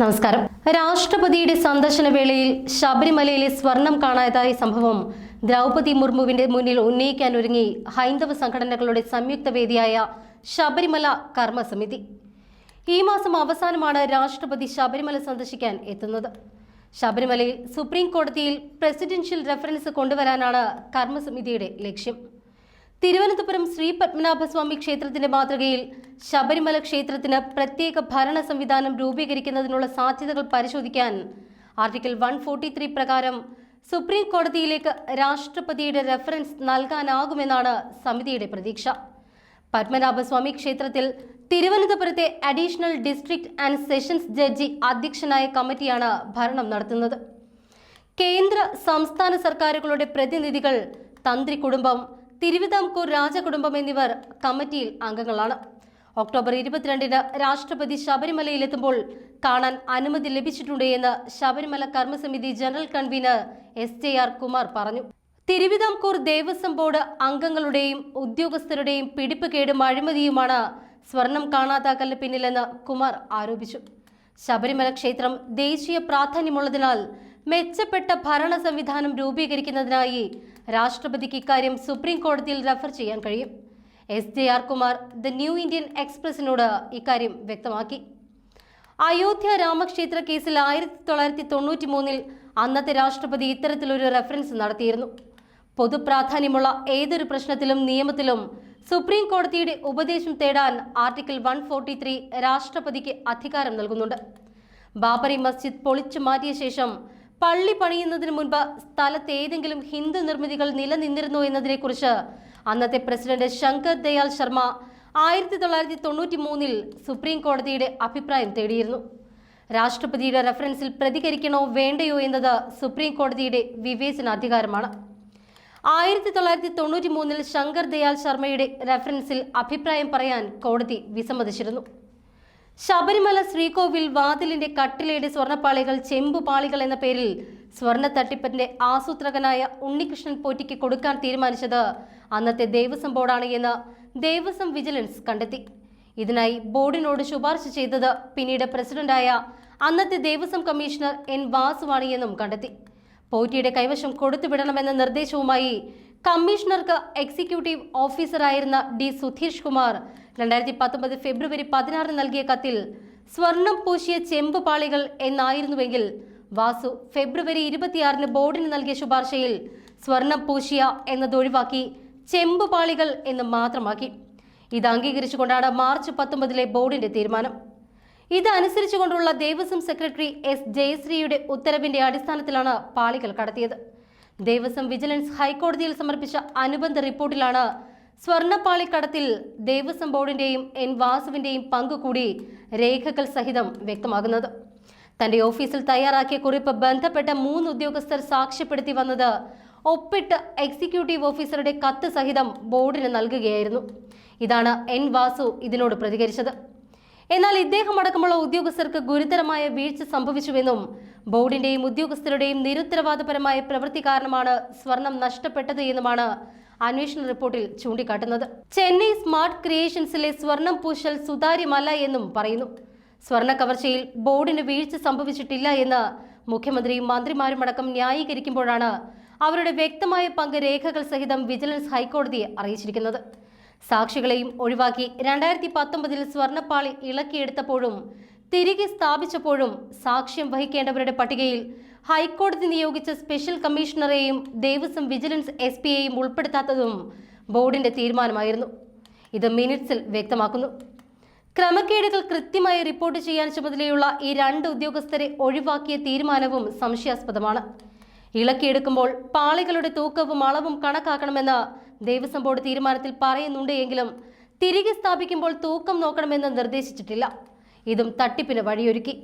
നമസ്കാരം. രാഷ്ട്രപതിയുടെ സന്ദർശന വേളയിൽ ശബരിമലയിലെ സ്വർണം കാണാതായ സംഭവം ദ്രൗപതി മുർമുവിന്റെ മുന്നിൽ ഉന്നയിക്കാൻ ഒരുങ്ങി ഹൈന്ദവ സംഘടനകളുടെ സംയുക്ത വേദിയായ ശബരിമല കർമ്മസമിതി. ഈ മാസം അവസാനമാണ് രാഷ്ട്രപതി ശബരിമല സന്ദർശിക്കാൻ എത്തുന്നത്. ശബരിമലയിൽ സുപ്രീം കോടതിയിൽ പ്രസിഡൻഷ്യൽ റെഫറൻസ് കൊണ്ടുവരാനാണ് കർമ്മസമിതിയുടെ ലക്ഷ്യം. തിരുവനന്തപുരം ശ്രീ പത്മനാഭസ്വാമി ക്ഷേത്രത്തിന്റെ മാതൃകയിൽ ശബരിമല ക്ഷേത്രത്തിന് പ്രത്യേക ഭരണ സംവിധാനം രൂപീകരിക്കുന്നതിനുള്ള സാധ്യതകൾ പരിശോധിക്കാൻ ആർട്ടിക്കിൾ വൺ ഫോർട്ടി ത്രീ പ്രകാരം സുപ്രീം കോടതിയിലേക്ക് രാഷ്ട്രപതിയുടെ റെഫറൻസ് നൽകാനാകുമെന്നാണ് സമിതിയുടെ പ്രതീക്ഷ. പത്മനാഭസ്വാമി ക്ഷേത്രത്തിൽ തിരുവനന്തപുരത്തെ additional district and sessions judge അധ്യക്ഷനായ കമ്മിറ്റിയാണ് ഭരണം നടത്തുന്നത്. കേന്ദ്ര സംസ്ഥാന സർക്കാരുകളുടെ പ്രതിനിധികൾ തന്ത്രി കുടുംബം തിരുവിതാംകൂർ രാജകുടുംബം എന്നിവർ കമ്മിറ്റിയിൽ അംഗങ്ങളാണ്. ഒക്ടോബർ ഇരുപത്തിരണ്ടിന് രാഷ്ട്രപതി ശബരിമലയിലെത്തുമ്പോൾ കാണാൻ അനുമതി ലഭിച്ചിട്ടുണ്ട് എന്ന് Sabarimala Karmasamithi general convener S J R Kumar പറഞ്ഞു. തിരുവിതാംകൂർ ദേവസ്വം ബോർഡ് അംഗങ്ങളുടെയും ഉദ്യോഗസ്ഥരുടെയും പിടിപ്പുകേടും അഴിമതിയുമാണ് സ്വർണം കാണാതാക്കലിന് പിന്നിലെന്ന് കുമാർ ആരോപിച്ചു. ശബരിമല ക്ഷേത്രം ദേശീയ പ്രാധാന്യമുള്ളതിനാൽ മെച്ചപ്പെട്ട ഭരണ സംവിധാനം രൂപീകരിക്കുന്നതിനായി രാഷ്ട്രപതിക്ക് ഇക്കാര്യം സുപ്രീം കോടതിയിൽ റഫർ ചെയ്യാൻ കഴിയും. S J R Kumar the new Indian എക്സ്പ്രസിനോട് ഇക്കാര്യം വ്യക്തമാക്കി. അയോധ്യ രാമക്ഷേത്ര കേസിൽ ആയിരത്തി തൊള്ളായിരത്തി തൊണ്ണൂറ്റി മൂന്നിൽ അന്നത്തെ രാഷ്ട്രപതി ഇത്തരത്തിലൊരു റെഫറൻസ് നടത്തിയിരുന്നു. പൊതുപ്രാധാന്യമുള്ള ഏതൊരു പ്രശ്നത്തിലും നിയമത്തിലും സുപ്രീം കോടതിയുടെ ഉപദേശം തേടാൻ ആർട്ടിക്കിൾ വൺ ഫോർട്ടി ത്രീ രാഷ്ട്രപതിക്ക് അധികാരം നൽകുന്നുണ്ട്. ബാബറി മസ്ജിദ് പൊളിച്ചു മാറ്റിയ ശേഷം പള്ളി പണിയുന്നതിന് മുൻപ് സ്ഥലത്ത് ഏതെങ്കിലും ഹിന്ദു നിർമ്മിതികൾ നിലനിന്നിരുന്നു എന്നതിനെക്കുറിച്ച് അന്നത്തെ പ്രസിഡന്റ് ശങ്കർ ദയാൽ ശർമ്മ ആയിരത്തി തൊള്ളായിരത്തി തൊണ്ണൂറ്റി മൂന്നിൽ സുപ്രീം കോടതിയുടെ അഭിപ്രായം തേടിയിരുന്നു. രാഷ്ട്രപതിയുടെ റഫറൻസിൽ പ്രതികരിക്കണോ വേണ്ടയോ എന്നത് സുപ്രീം കോടതിയുടെ വിവേചനാധികാരമാണ്. ആയിരത്തി തൊള്ളായിരത്തി തൊണ്ണൂറ്റി മൂന്നിൽ ശങ്കർ ദയാൽ ശർമ്മയുടെ റഫറൻസിൽ അഭിപ്രായം പറയാൻ കോടതി വിസമ്മതിച്ചിരുന്നു. ശബരിമല ശ്രീകോവിൽ വാതിലിന്റെ കട്ടിലേടി സ്വർണപ്പാളികൾ ചെമ്പുപാളികൾ എന്ന പേരിൽ സ്വർണ തട്ടിപ്പിന്റെ ആസൂത്രകനായ ഉണ്ണികൃഷ്ണൻ പോറ്റിക്ക് കൊടുക്കാൻ തീരുമാനിച്ചത് അന്നത്തെ ദേവസ്വം ബോർഡാണ് എന്ന് ദേവസ്വം വിജിലൻസ് കണ്ടെത്തി. ഇതിനായി ബോർഡിനോട് ശുപാർശ ചെയ്തത് പിന്നീട് പ്രസിഡന്റായ അന്നത്തെ ദേവസ്വം കമ്മീഷണർ എൻ വാസുവാണി എന്നും കണ്ടെത്തി. പോറ്റിയുടെ കൈവശം കൊടുത്തുവിടണമെന്ന നിർദ്ദേശവുമായി കമ്മീഷണർക്ക് എക്സിക്യൂട്ടീവ് ഓഫീസറായിരുന്ന ഡി സുധീഷ് കുമാർ രണ്ടായിരത്തി പത്തൊമ്പത് ഫെബ്രുവരി പതിനാറിന് നൽകിയ കത്തിൽ സ്വർണം പൂശിയ ചെമ്പ് പാളികൾ എന്നായിരുന്നുവെങ്കിൽ വാസു ഫെബ്രുവരി ഇരുപത്തിയാറിന് ബോർഡിന് നൽകിയ ശുപാർശയിൽ സ്വർണം പൂശിയ എന്നത് ഒഴിവാക്കി ചെമ്പ് പാളികൾ എന്ന് മാത്രമാക്കി. ഇത് അംഗീകരിച്ചുകൊണ്ടാണ് മാർച്ച് പത്തൊമ്പതിലെ ബോർഡിന്റെ തീരുമാനം. ഇതനുസരിച്ചുകൊണ്ടുള്ള ദേവസ്വം സെക്രട്ടറി എസ്. ജയശ്രീയുടെ ഉത്തരവിന്റെ അടിസ്ഥാനത്തിലാണ് പാളികൾ കടത്തിയത്. ദേവസ്വം വിജിലൻസ് ഹൈക്കോടതിയിൽ സമർപ്പിച്ച അനുബന്ധ റിപ്പോർട്ടിലാണ് സ്വർണപ്പാളി കടത്തിൽ ദേവസ്വം ബോർഡിന്റെയും എൻ വാസുവിന്റെയും പങ്ക് കൂടി രേഖകൾ സഹിതം വ്യക്തമാകുന്നത്. തന്റെ ഓഫീസിൽ തയ്യാറാക്കിയ കുറിപ്പ് ബന്ധപ്പെട്ട മൂന്ന് ഉദ്യോഗസ്ഥർ സാക്ഷ്യപ്പെടുത്തി വന്നത് ഒപ്പിട്ട് എക്സിക്യൂട്ടീവ് ഓഫീസറുടെ കത്ത് സഹിതം ബോർഡിന് നൽകുകയായിരുന്നു. ഇതാണ് എൻ വാസു ഇതിനോട് പ്രതികരിച്ചത്. എന്നാൽ ഇദ്ദേഹം അടക്കമുള്ള ഉദ്യോഗസ്ഥർക്ക് ഗുരുതരമായ വീഴ്ച സംഭവിച്ചുവെന്നും ബോർഡിന്റെയും ഉദ്യോഗസ്ഥരുടെയും നിരുത്തരവാദപരമായ പ്രവൃത്തി കാരണമാണ് സ്വർണം നഷ്ടപ്പെട്ടത് എന്നുമാണ് അന്വേഷണ റിപ്പോർട്ടിൽ ചൂണ്ടിക്കാട്ടുന്നത്. ചെന്നൈ സ്മാർട്ട് ക്രിയേഷൻസിലെ സ്വർണം പൂശൽ സുതാര്യമല്ല എന്നും പറയുന്നു. സ്വർണ കവർച്ചയിൽ ബോർഡിന് വീഴ്ച സംഭവിച്ചിട്ടില്ല എന്ന് മുഖ്യമന്ത്രിയും മന്ത്രിമാരുമടക്കം ന്യായീകരിക്കുമ്പോഴാണ് അവരുടെ വ്യക്തമായ പങ്ക് രേഖകൾ സഹിതം വിജിലൻസ് ഹൈക്കോടതിയെ അറിയിച്ചിരിക്കുന്നത്. സാക്ഷികളെയും ഒഴിവാക്കി രണ്ടായിരത്തി പത്തൊമ്പതിൽ സ്വർണപ്പാളി ഇളക്കിയെടുത്തപ്പോഴും തിരികെ സ്ഥാപിച്ചപ്പോഴും സാക്ഷ്യം വഹിക്കേണ്ടവരുടെ പട്ടികയിൽ ഹൈക്കോടതി നിയോഗിച്ച സ്പെഷ്യൽ കമ്മീഷണറെയും ദേവസ്വം വിജിലൻസ് എസ് പിയെയും ഉൾപ്പെടുത്താത്തതും ബോർഡിന്റെ തീരുമാനമായിരുന്നു. ഇത് മിനിറ്റ്സിൽ വ്യക്തമാക്കുന്നു. ക്രമക്കേടുകൾ കൃത്യമായി റിപ്പോർട്ട് ചെയ്യാൻ ചുമതലയുള്ള ഈ രണ്ട് ഉദ്യോഗസ്ഥരെ ഒഴിവാക്കിയ തീരുമാനവും സംശയാസ്പദമാണ്. ഇളക്കിയെടുക്കുമ്പോൾ പാളികളുടെ തൂക്കവും അളവും കണക്കാക്കണമെന്ന് ദേവസ്വം ബോർഡ് തീരുമാനത്തിൽ പറയുന്നുണ്ട് എങ്കിലും തിരികെ സ്ഥാപിക്കുമ്പോൾ തൂക്കം നോക്കണമെന്ന് നിർദ്ദേശിച്ചിട്ടില്ല. ഇതും തട്ടിപ്പിന് വഴിയൊരുക്കി.